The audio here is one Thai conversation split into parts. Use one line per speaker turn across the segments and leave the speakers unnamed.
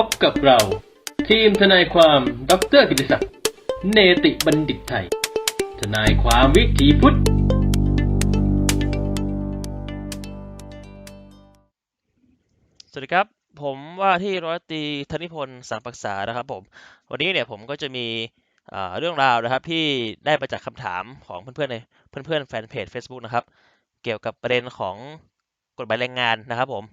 พบกับเรา ทีมทนายความดรกิติศักดิ์เนติบัณฑิตไทย ทนายความวิถีพุทธ
สวัสดีครับ ผมว่าที่ร้อยตรีธนิพนธ์สังปรักษานะครับผม วันนี้เนี่ยผมก็จะมีเรื่องราวนะครับที่ได้มาจากคำถามของเพื่อนๆในเพื่อนๆแฟนเพจ Facebook นะครับ เกี่ยวกับประเด็นของกฎหมายแรงงานนะครับผม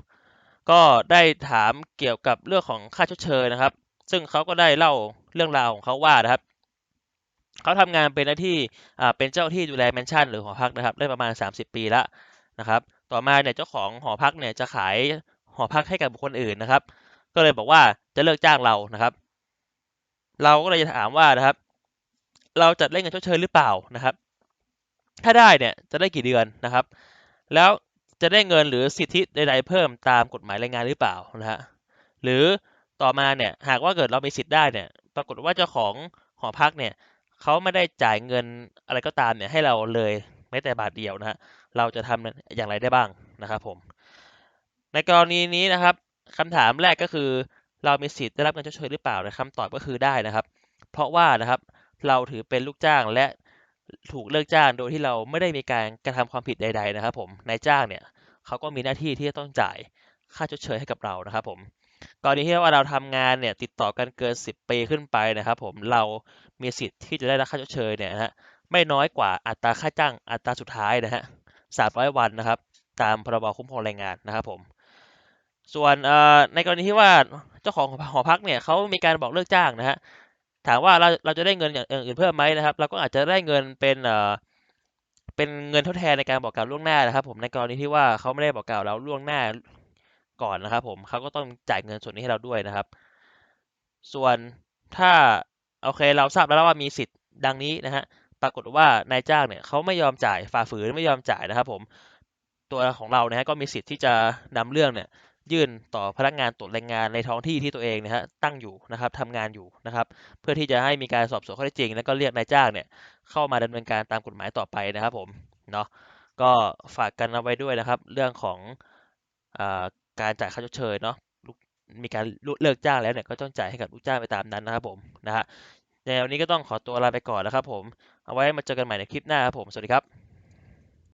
ก็ได้ถามเกี่ยวกับเรื่องของค่าชดเชยนะครับ ซึ่งเขาก็ได้เล่าเรื่องราวของเขาว่านะครับเขาทำงานเป็นหน้าที่เป็นเจ้าที่ดูแลแมนชั่นหรือหอพักนะครับ ได้ประมาณ 30 ปีแล้วนะครับ ต่อมาเนี่ยเจ้าของหอพักเนี่ยจะขายหอพักให้กับบุคคลอื่นนะครับ ก็เลยบอกว่าจะเลิกจ้างเรานะครับ เราก็เลยจะถามว่านะครับ เราจะได้เงินชดเชยหรือเปล่านะครับ ถ้าได้เนี่ยจะได้กี่เดือนนะครับ แล้ว จะได้เงินหรือสิทธิใด ๆ เพิ่มตามกฎหมายแรงงานหรือเปล่านะฮะหรือต่อมาเนี่ยหากว่าเกิดเรามีสิทธิ์ได้เนี่ยปรากฏว่าเจ้าของหอพักเนี่ยเขาไม่ได้จ่ายเงินอะไรก็ตามเนี่ยให้เราเลยแม้แต่บาทเดียวนะฮะ เราจะทำอย่างไรได้บ้างนะครับผม ในกรณีนี้นะครับคำถามแรกก็คือ เรามีสิทธิ์ได้รับเงินชดเชยหรือเปล่านะคำตอบก็คือได้นะครับ เพราะว่านะครับเราถือเป็นลูกจ้างและ ถูกเลิกจ้างโดยที่เราไม่ได้มีการกระทำความผิดใด ๆ นะครับ ผมนายจ้างเนี่ยเขาก็มีหน้าที่ที่จะต้องจ่ายค่าชดเชยให้กับเรานะครับ ผมกรณีที่ว่าเราทำงานเนี่ยติดต่อกันเกิน 10 ปีขึ้นไปนะครับ ผมเรามีสิทธิ์ที่จะได้รับค่าชดเชยเนี่ยนะฮะไม่น้อยกว่าอัตราค่าจ้างอัตราสุดท้ายนะฮะ300 วันนะครับ ตามพรบคุ้มครองแรงงานนะครับ ผม ส่วนเอ่อในกรณีที่ว่าเจ้าของหอพักเนี่ยเขามีการบอกเลิกจ้างนะฮะ ถามว่าเราเราจะได้เงินอย่างอื่นเพิ่มไหมนะครับ เราก็อาจจะได้เงินเป็นเอ่อเป็นเงินทดแทนในการบอกกล่าวล่วงหน้านะครับ ผมในกรณีที่ว่าเขาไม่ได้บอกกล่าวเราล่วงหน้าก่อนนะครับ ผมเขาก็ต้องจ่ายเงินส่วนนี้ให้เราด้วยนะครับ ส่วนถ้าโอเคเราทราบแล้วว่ามีสิทธิ์ดังนี้นะฮะปรากฏว่านายจ้างเนี่ยเขาไม่ยอมจ่ายฝ่าฝืนไม่ยอมจ่ายนะครับ ผมตัวของเรานะฮะก็มีสิทธิ์ที่จะนำเรื่องเนี่ย ยื่นต่อพนักงานตรวจแรงงานในท้องที่ที่ตัวเองนะฮะตั้งอยู่นะครับทำงานอยู่นะครับ เพื่อที่จะให้มีการสอบสวนข้อเท็จจริง แล้วก็เรียกนายจ้างเนี่ยเข้ามาดำเนินการตามกฎหมายต่อไปนะครับผมเนาะก็ฝากกันเอาไว้ด้วยนะครับ เรื่องของอการจ่ายค่าชดเชยเนาะมีการเลิกจ้างแล้วเนี่ยก็ต้องจ่ายให้กับลูกจ้างไปตามนั้นนะครับผมนะฮะในวันนี้ก็ต้องขอตัวลาไปก่อนนะครับผมเอาไว้มาเจอกันใหม่ในคลิปหน้าครับผมสวัสดีครับ